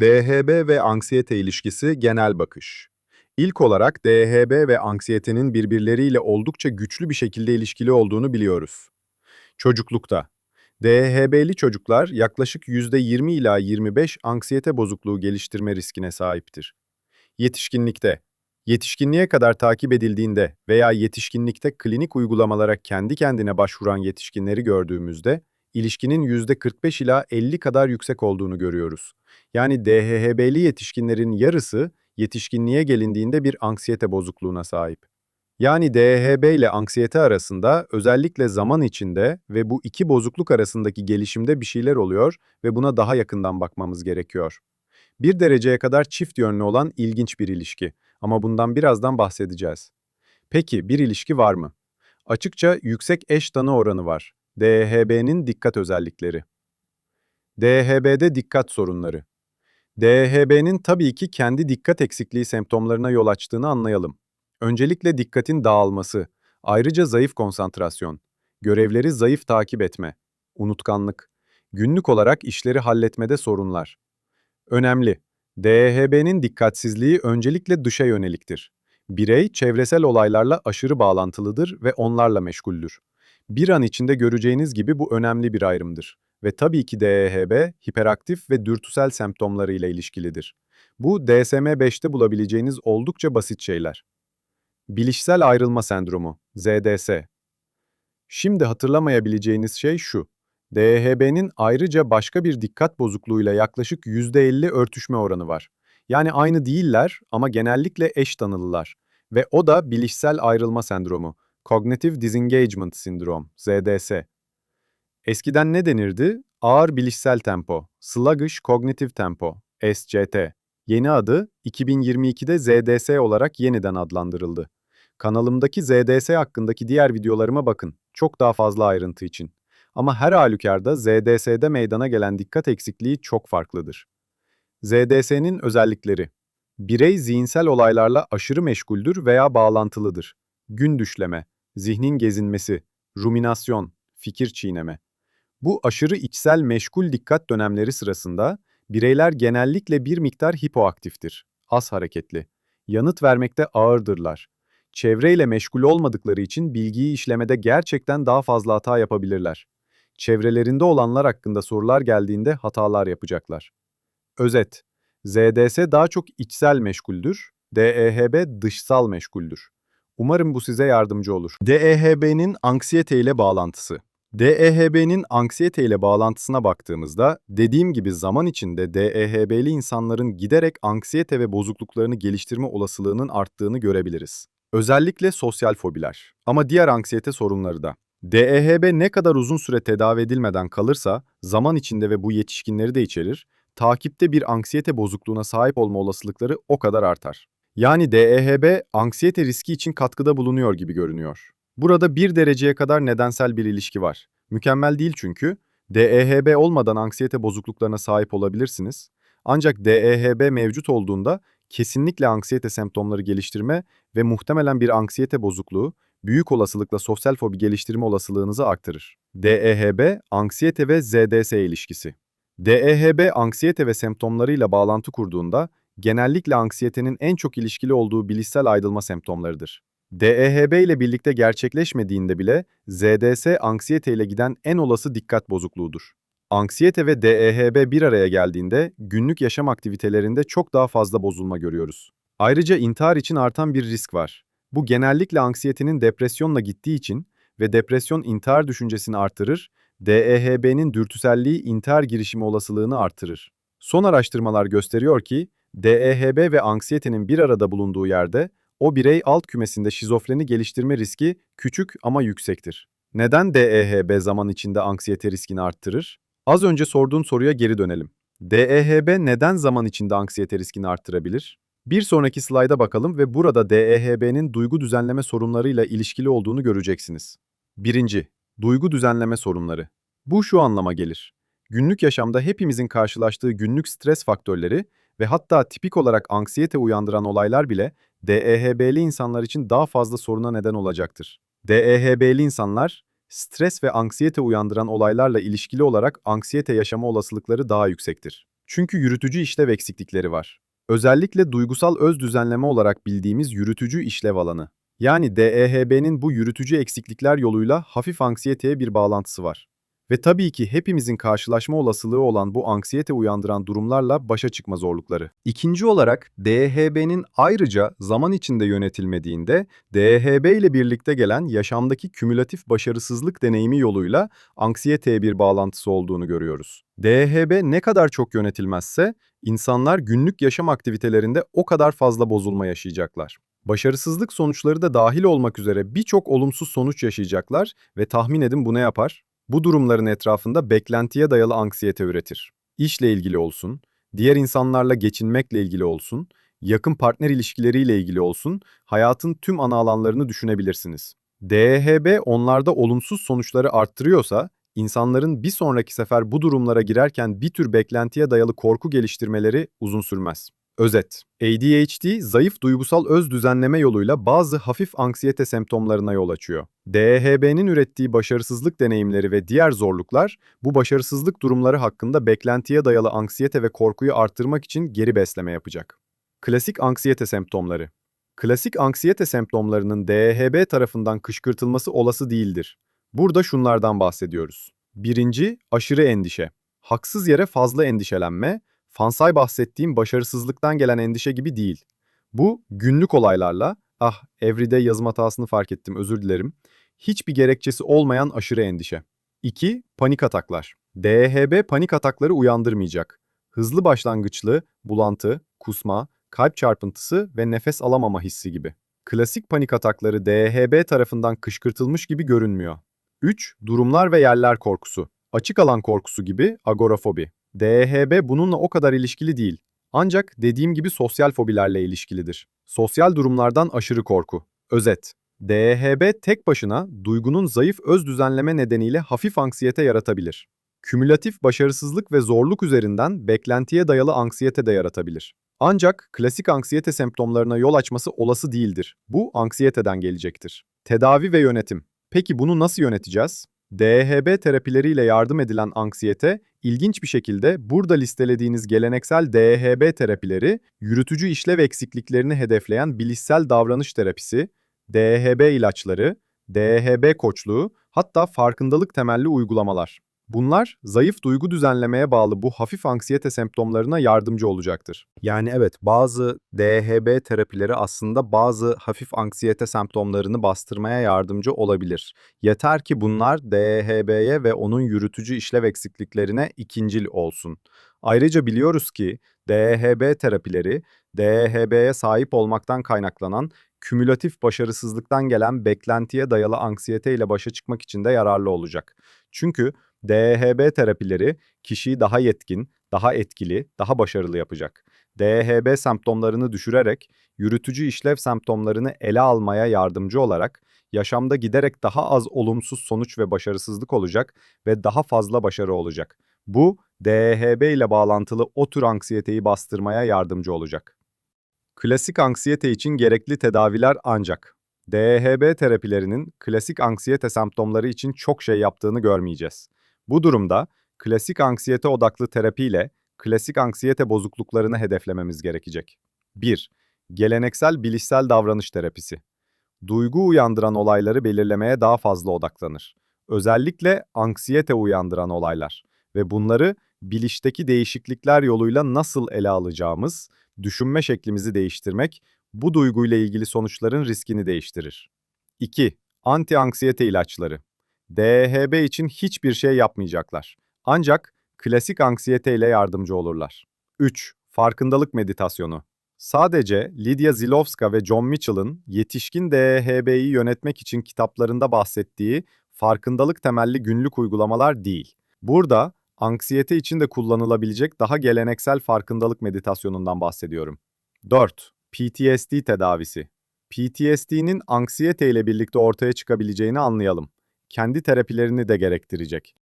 DHB ve anksiyete ilişkisi genel bakış. İlk olarak DHB ve anksiyetenin birbirleriyle oldukça güçlü bir şekilde ilişkili olduğunu biliyoruz. Çocuklukta DHB'li çocuklar yaklaşık %20 ila 25 anksiyete bozukluğu geliştirme riskine sahiptir. Yetişkinlikte Yetişkinliğe kadar takip edildiğinde veya yetişkinlikte klinik uygulamalara kendi kendine başvuran yetişkinleri gördüğümüzde ilişkinin %45 ila 50 kadar yüksek olduğunu görüyoruz. Yani DHHB'li yetişkinlerin yarısı yetişkinliğe gelindiğinde bir anksiyete bozukluğuna sahip. Yani DHB ile anksiyete arasında özellikle zaman içinde ve bu iki bozukluk arasındaki gelişimde bir şeyler oluyor ve buna daha yakından bakmamız gerekiyor. Bir dereceye kadar çift yönlü olan ilginç bir ilişki ama bundan birazdan bahsedeceğiz. Peki bir ilişki var mı? Açıkça yüksek eş tanı oranı var. DHB'nin dikkat özellikleri. DHB'de dikkat sorunları. DHB'nin tabii ki kendi dikkat eksikliği semptomlarına yol açtığını anlayalım. Öncelikle dikkatin dağılması, ayrıca zayıf konsantrasyon, görevleri zayıf takip etme, unutkanlık, günlük olarak işleri halletmede sorunlar. Önemli, DHB'nin dikkatsizliği öncelikle dışa yöneliktir. Birey çevresel olaylarla aşırı bağlantılıdır ve onlarla meşguldür. Bir an içinde göreceğiniz gibi bu önemli bir ayrımdır. Ve tabii ki DHB, hiperaktif ve dürtüsel semptomlarıyla ilişkilidir. Bu DSM-5'te bulabileceğiniz oldukça basit şeyler. Bilişsel ayrılma sendromu, ZDS. Şimdi hatırlamayabileceğiniz şey şu. DHB'nin ayrıca başka bir dikkat bozukluğuyla yaklaşık %50 örtüşme oranı var. Yani aynı değiller ama genellikle eş tanılılar. Ve o da bilişsel ayrılma sendromu, Cognitive Disengagement Syndrome, ZDS. Eskiden ne denirdi? Ağır bilişsel tempo, sluggish cognitive tempo, SCT. Yeni adı 2022'de ZDS olarak yeniden adlandırıldı. Kanalımdaki ZDS hakkındaki diğer videolarıma bakın, çok daha fazla ayrıntı için. Ama her halükarda ZDS'de meydana gelen dikkat eksikliği çok farklıdır. ZDS'nin özellikleri Birey zihinsel olaylarla aşırı meşguldür veya bağlantılıdır. Gün düşleme, zihnin gezinmesi, ruminasyon, fikir çiğneme. Bu aşırı içsel meşgul dikkat dönemleri sırasında bireyler genellikle bir miktar hipoaktiftir, az hareketli. Yanıt vermekte ağırdırlar. Çevreyle meşgul olmadıkları için bilgiyi işlemede gerçekten daha fazla hata yapabilirler. Çevrelerinde olanlar hakkında sorular geldiğinde hatalar yapacaklar. Özet, ZDS daha çok içsel meşguldür, DEHB dışsal meşguldür. Umarım bu size yardımcı olur. DEHB'nin anksiyete ile bağlantısı. DEHB'nin anksiyete ile bağlantısına baktığımızda, dediğim gibi zaman içinde DEHB'li insanların giderek anksiyete ve bozukluklarını geliştirme olasılığının arttığını görebiliriz. Özellikle sosyal fobiler ama diğer anksiyete sorunları da. DEHB ne kadar uzun süre tedavi edilmeden kalırsa, zaman içinde ve bu yetişkinleri de içerir, takipte bir anksiyete bozukluğuna sahip olma olasılıkları o kadar artar. Yani DEHB, anksiyete riski için katkıda bulunuyor gibi görünüyor. Burada bir dereceye kadar nedensel bir ilişki var. Mükemmel değil çünkü, DEHB olmadan anksiyete bozukluklarına sahip olabilirsiniz. Ancak DEHB mevcut olduğunda kesinlikle anksiyete semptomları geliştirme ve muhtemelen bir anksiyete bozukluğu, büyük olasılıkla sosyal fobi geliştirme olasılığınızı arttırır. DEHB, anksiyete ve ZDS ilişkisi. DEHB, anksiyete ve semptomlarıyla bağlantı kurduğunda, genellikle anksiyetenin en çok ilişkili olduğu bilişsel aydılma semptomlarıdır. DEHB ile birlikte gerçekleşmediğinde bile ZDS anksiyete ile giden en olası dikkat bozukluğudur. Anksiyete ve DEHB bir araya geldiğinde günlük yaşam aktivitelerinde çok daha fazla bozulma görüyoruz. Ayrıca intihar için artan bir risk var. Bu genellikle anksiyetenin depresyonla gittiği için ve depresyon intihar düşüncesini artırır, DEHB'nin dürtüselliği intihar girişimi olasılığını artırır. Son araştırmalar gösteriyor ki, DEHB ve anksiyetenin bir arada bulunduğu yerde, o birey alt kümesinde şizofreni geliştirme riski küçük ama yüksektir. Neden DEHB zaman içinde anksiyete riskini arttırır? Az önce sorduğun soruya geri dönelim. DEHB neden zaman içinde anksiyete riskini arttırabilir? Bir sonraki slayda bakalım ve burada DEHB'nin duygu düzenleme sorunlarıyla ilişkili olduğunu göreceksiniz. Birinci, duygu düzenleme sorunları. Bu şu anlama gelir. Günlük yaşamda hepimizin karşılaştığı günlük stres faktörleri ve hatta tipik olarak anksiyete uyandıran olaylar bile DEHB'li insanlar için daha fazla soruna neden olacaktır. DEHB'li insanlar, stres ve anksiyete uyandıran olaylarla ilişkili olarak anksiyete yaşama olasılıkları daha yüksektir. Çünkü yürütücü işlev eksiklikleri var. Özellikle duygusal öz düzenleme olarak bildiğimiz yürütücü işlev alanı. Yani DEHB'nin bu yürütücü eksiklikler yoluyla hafif anksiyeteye bir bağlantısı var. Ve tabii ki hepimizin karşılaşma olasılığı olan bu anksiyete uyandıran durumlarla başa çıkma zorlukları. İkinci olarak DHB'nin ayrıca zaman içinde yönetilmediğinde DHB ile birlikte gelen yaşamdaki kümülatif başarısızlık deneyimi yoluyla anksiyeteye bir bağlantısı olduğunu görüyoruz. DHB ne kadar çok yönetilmezse insanlar günlük yaşam aktivitelerinde o kadar fazla bozulma yaşayacaklar. Başarısızlık sonuçları da dahil olmak üzere birçok olumsuz sonuç yaşayacaklar ve tahmin edin bu ne yapar? Bu durumların etrafında beklentiye dayalı anksiyete üretir. İşle ilgili olsun, diğer insanlarla geçinmekle ilgili olsun, yakın partner ilişkileriyle ilgili olsun, hayatın tüm ana alanlarını düşünebilirsiniz. DHB onlarda olumsuz sonuçları arttırıyorsa, insanların bir sonraki sefer bu durumlara girerken bir tür beklentiye dayalı korku geliştirmeleri uzun sürmez. Özet, ADHD zayıf duygusal öz düzenleme yoluyla bazı hafif anksiyete semptomlarına yol açıyor. DHB'nin ürettiği başarısızlık deneyimleri ve diğer zorluklar bu başarısızlık durumları hakkında beklentiye dayalı anksiyete ve korkuyu arttırmak için geri besleme yapacak. Klasik anksiyete semptomları Klasik anksiyete semptomlarının DHB tarafından kışkırtılması olası değildir. Burada şunlardan bahsediyoruz. Birinci, aşırı endişe. Haksız yere fazla endişelenme, Fansay bahsettiğim başarısızlıktan gelen endişe gibi değil. Bu günlük olaylarla, ah everyday yazım hatasını fark ettim özür dilerim, hiçbir gerekçesi olmayan aşırı endişe. 2. Panik ataklar. DHB panik atakları uyandırmayacak. Hızlı başlangıçlı, bulantı, kusma, kalp çarpıntısı ve nefes alamama hissi gibi. Klasik panik atakları DHB tarafından kışkırtılmış gibi görünmüyor. 3. Durumlar ve yerler korkusu. Açık alan korkusu gibi agorafobi. DHB bununla o kadar ilişkili değil. Ancak dediğim gibi sosyal fobilerle ilişkilidir. Sosyal durumlardan aşırı korku. Özet. DHB tek başına duygunun zayıf öz düzenleme nedeniyle hafif anksiyete yaratabilir. Kümülatif başarısızlık ve zorluk üzerinden beklentiye dayalı anksiyete de yaratabilir. Ancak klasik anksiyete semptomlarına yol açması olası değildir. Bu anksiyeteden gelecektir. Tedavi ve yönetim. Peki bunu nasıl yöneteceğiz? DHB terapileriyle yardım edilen anksiyete, ilginç bir şekilde burada listelediğiniz geleneksel DHB terapileri, yürütücü işlev eksikliklerini hedefleyen bilişsel davranış terapisi, DHB ilaçları, DHB koçluğu, hatta farkındalık temelli uygulamalar. Bunlar zayıf duygu düzenlemeye bağlı bu hafif anksiyete semptomlarına yardımcı olacaktır. Yani evet bazı DHB terapileri aslında bazı hafif anksiyete semptomlarını bastırmaya yardımcı olabilir. Yeter ki bunlar DHB'ye ve onun yürütücü işlev eksikliklerine ikincil olsun. Ayrıca biliyoruz ki DHB terapileri DHB'ye sahip olmaktan kaynaklanan kümülatif başarısızlıktan gelen beklentiye dayalı anksiyete ile başa çıkmak için de yararlı olacak. Çünkü DHB terapileri kişiyi daha yetkin, daha etkili, daha başarılı yapacak. DHB semptomlarını düşürerek yürütücü işlev semptomlarını ele almaya yardımcı olarak yaşamda giderek daha az olumsuz sonuç ve başarısızlık olacak ve daha fazla başarı olacak. Bu DHB ile bağlantılı o tür anksiyeteyi bastırmaya yardımcı olacak. Klasik anksiyete için gerekli tedaviler ancak DHB terapilerinin klasik anksiyete semptomları için çok şey yaptığını görmeyeceğiz. Bu durumda klasik anksiyete odaklı terapiyle klasik anksiyete bozukluklarını hedeflememiz gerekecek. 1. Geleneksel bilişsel davranış terapisi. Duygu uyandıran olayları belirlemeye daha fazla odaklanır. Özellikle anksiyete uyandıran olaylar ve bunları bilişteki değişiklikler yoluyla nasıl ele alacağımız, düşünme şeklimizi değiştirmek bu duyguyla ilgili sonuçların riskini değiştirir. 2. Anti-anksiyete ilaçları. DHB için hiçbir şey yapmayacaklar. Ancak klasik anksiyete ile yardımcı olurlar. 3. Farkındalık meditasyonu. Sadece Lydia Zilowska ve John Mitchell'ın yetişkin DHB'yi yönetmek için kitaplarında bahsettiği farkındalık temelli günlük uygulamalar değil. Burada anksiyete için de kullanılabilecek daha geleneksel farkındalık meditasyonundan bahsediyorum. 4. PTSD tedavisi. PTSD'nin anksiyete ile birlikte ortaya çıkabileceğini anlayalım. Kendi terapilerini de gerektirecek.